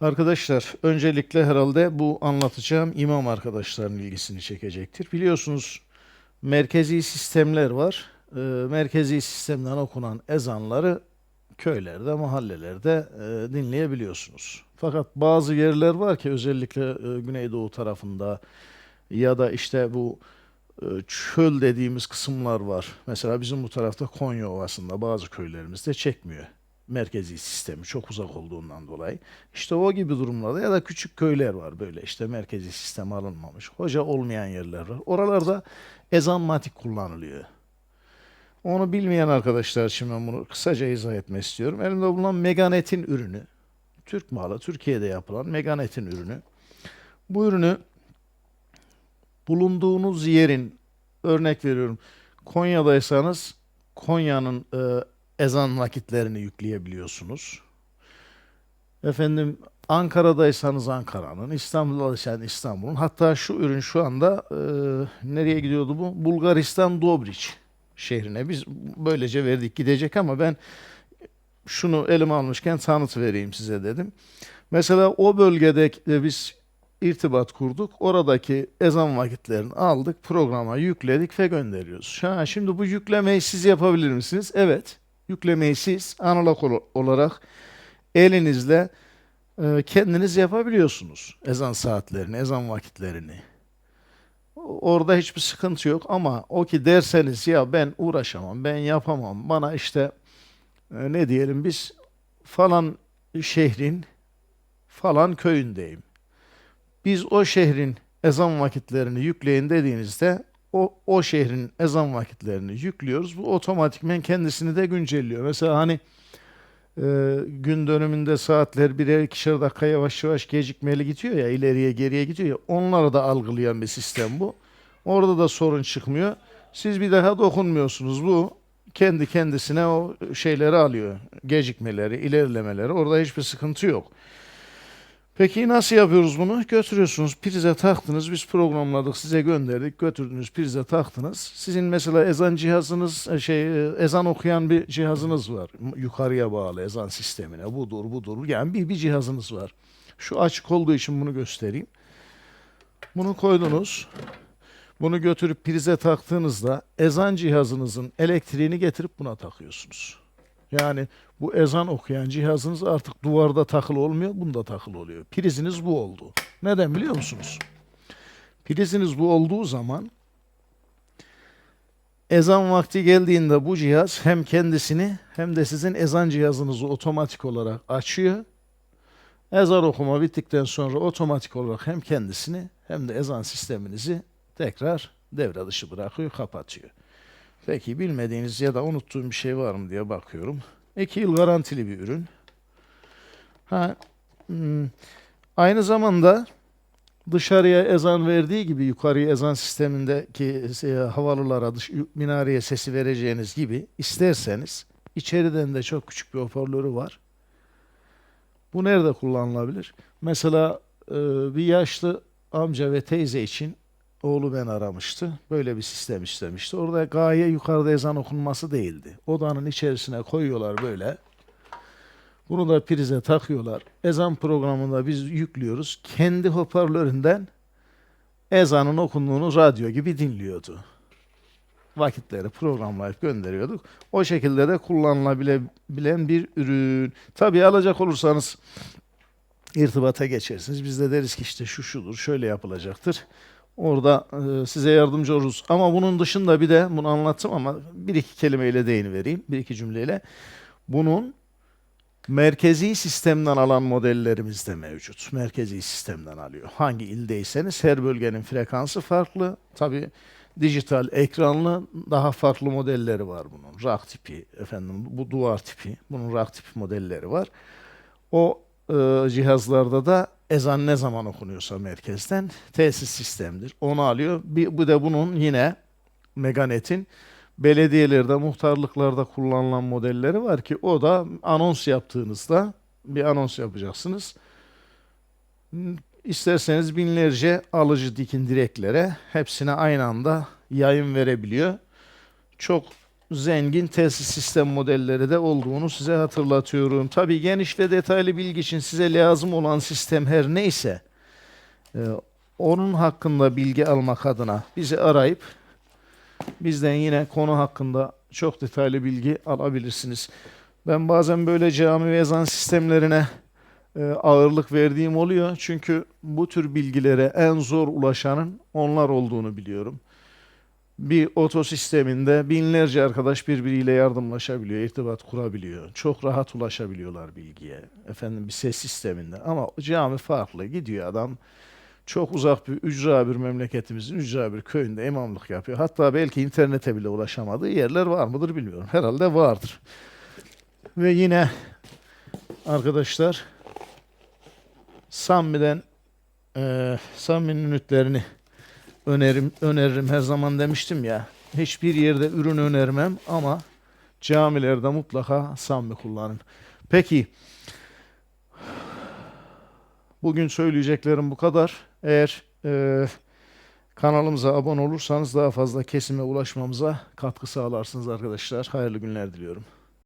Arkadaşlar öncelikle herhalde bu anlatacağım imam arkadaşların ilgisini çekecektir. Biliyorsunuz merkezi sistemler var. Ee, merkezi sistemden okunan ezanları köylerde, mahallelerde e, dinleyebiliyorsunuz. Fakat bazı yerler var ki özellikle e, Güneydoğu tarafında ya da işte bu e, çöl dediğimiz kısımlar var. Mesela bizim bu tarafta Konya Ovası'nda bazı köylerimizde çekmiyor. Merkezi sistemi çok uzak olduğundan dolayı. İşte o gibi durumlarda ya da küçük köyler var böyle işte merkezi sistem alınmamış. Hoca olmayan yerler var. Oralarda ezan matik kullanılıyor. Onu bilmeyen arkadaşlar için ben bunu kısaca izah etmek istiyorum. Elimde bulunan Meganet'in ürünü. Türk malı, Türkiye'de yapılan Meganet'in ürünü. Bu ürünü bulunduğunuz yerin örnek veriyorum Konya'daysanız Konya'nın e, ezan vakitlerini yükleyebiliyorsunuz. Efendim Ankara'daysanız Ankara'nın, İstanbul'daysanız İstanbul'un. Hatta şu ürün şu anda e, nereye gidiyordu bu? Bulgaristan Dobriç şehrine. Biz böylece verdik gidecek ama ben şunu elime almışken tanıt vereyim size dedim. Mesela o bölgede de biz irtibat kurduk. Oradaki ezan vakitlerini aldık, programa yükledik ve gönderiyoruz. Ha, şimdi bu yüklemeyi siz yapabilir misiniz? Evet. Yüklemeyi siz analog ol- olarak elinizle e, kendiniz yapabiliyorsunuz. Ezan saatlerini, ezan vakitlerini. Orada hiçbir sıkıntı yok ama o ki derseniz ya ben uğraşamam, ben yapamam. Bana işte e, ne diyelim biz falan şehrin falan köyündeyim. Biz o şehrin ezan vakitlerini yükleyin dediğinizde o, o şehrin ezan vakitlerini yüklüyoruz. Bu otomatikmen kendisini de güncelliyor. Mesela hani e, gün dönümünde saatler birer ikişer dakika yavaş yavaş gecikmeli gidiyor ya ileriye geriye gidiyor ya onları da algılayan bir sistem bu. Orada da sorun çıkmıyor. Siz bir daha dokunmuyorsunuz. Bu kendi kendisine o şeyleri alıyor. Gecikmeleri, ilerlemeleri. Orada hiçbir sıkıntı yok. Peki nasıl yapıyoruz bunu? Götürüyorsunuz, prize taktınız, biz programladık, size gönderdik, götürdünüz, prize taktınız. Sizin mesela ezan cihazınız, e, şey e, ezan okuyan bir cihazınız var. Yukarıya bağlı ezan sistemine. Budur, budur. Yani bir, bir cihazınız var. Şu açık olduğu için bunu göstereyim. Bunu koydunuz. Bunu götürüp prize taktığınızda ezan cihazınızın elektriğini getirip buna takıyorsunuz. Yani bu ezan okuyan cihazınız artık duvarda takılı olmuyor, bunda takılı oluyor. Priziniz bu oldu. Neden biliyor musunuz? Priziniz bu olduğu zaman ezan vakti geldiğinde bu cihaz hem kendisini hem de sizin ezan cihazınızı otomatik olarak açıyor. Ezan okuma bittikten sonra otomatik olarak hem kendisini hem de ezan sisteminizi tekrar devre dışı bırakıyor, kapatıyor. Peki bilmediğiniz ya da unuttuğum bir şey var mı diye bakıyorum. 2 yıl garantili bir ürün. Ha, hmm, aynı zamanda dışarıya ezan verdiği gibi yukarıya ezan sistemindeki e, havalılara, dış, minareye sesi vereceğiniz gibi isterseniz içeriden de çok küçük bir hoparlörü var. Bu nerede kullanılabilir? Mesela e, bir yaşlı amca ve teyze için oğlu ben aramıştı. Böyle bir sistem istemişti. Orada gaye yukarıda ezan okunması değildi. Odanın içerisine koyuyorlar böyle. Bunu da prize takıyorlar. Ezan programında biz yüklüyoruz. Kendi hoparlöründen ezanın okunduğunu radyo gibi dinliyordu. Vakitleri programlayıp gönderiyorduk. O şekilde de kullanılabilen bir ürün. Tabii alacak olursanız irtibata geçersiniz. Biz de deriz ki işte şu şudur, şöyle yapılacaktır. Orada e, size yardımcı oluruz. Ama bunun dışında bir de bunu anlattım ama bir iki kelimeyle değinivereyim. Bir iki cümleyle. Bunun merkezi sistemden alan modellerimiz de mevcut. Merkezi sistemden alıyor. Hangi ildeyseniz her bölgenin frekansı farklı. Tabi dijital ekranlı daha farklı modelleri var bunun. Rak tipi, efendim bu duvar tipi. Bunun rak tipi modelleri var. O e, cihazlarda da ezan ne zaman okunuyorsa merkezden tesis sistemdir. Onu alıyor. Bir, bu da bunun yine Meganet'in belediyelerde, muhtarlıklarda kullanılan modelleri var ki o da anons yaptığınızda bir anons yapacaksınız. İsterseniz binlerce alıcı dikin direklere hepsine aynı anda yayın verebiliyor. Çok zengin tesis sistem modelleri de olduğunu size hatırlatıyorum. Tabii geniş ve detaylı bilgi için size lazım olan sistem her neyse e, onun hakkında bilgi almak adına bizi arayıp bizden yine konu hakkında çok detaylı bilgi alabilirsiniz. Ben bazen böyle cami ve ezan sistemlerine e, ağırlık verdiğim oluyor. Çünkü bu tür bilgilere en zor ulaşanın onlar olduğunu biliyorum. Bir oto sisteminde binlerce arkadaş birbiriyle yardımlaşabiliyor, irtibat kurabiliyor. Çok rahat ulaşabiliyorlar bilgiye. Efendim bir ses sisteminde. Ama cami farklı. Gidiyor adam çok uzak bir ücra bir memleketimizin ücra bir köyünde imamlık yapıyor. Hatta belki internete bile ulaşamadığı yerler var mıdır bilmiyorum. Herhalde vardır. Ve yine arkadaşlar Sammi'den eee Sammi'nin ünitlerini önerim, öneririm her zaman demiştim ya. Hiçbir yerde ürün önermem ama camilerde mutlaka Sammi kullanın. Peki bugün söyleyeceklerim bu kadar. Eğer eee, kanalımıza abone olursanız daha fazla kesime ulaşmamıza katkı sağlarsınız arkadaşlar. Hayırlı günler diliyorum.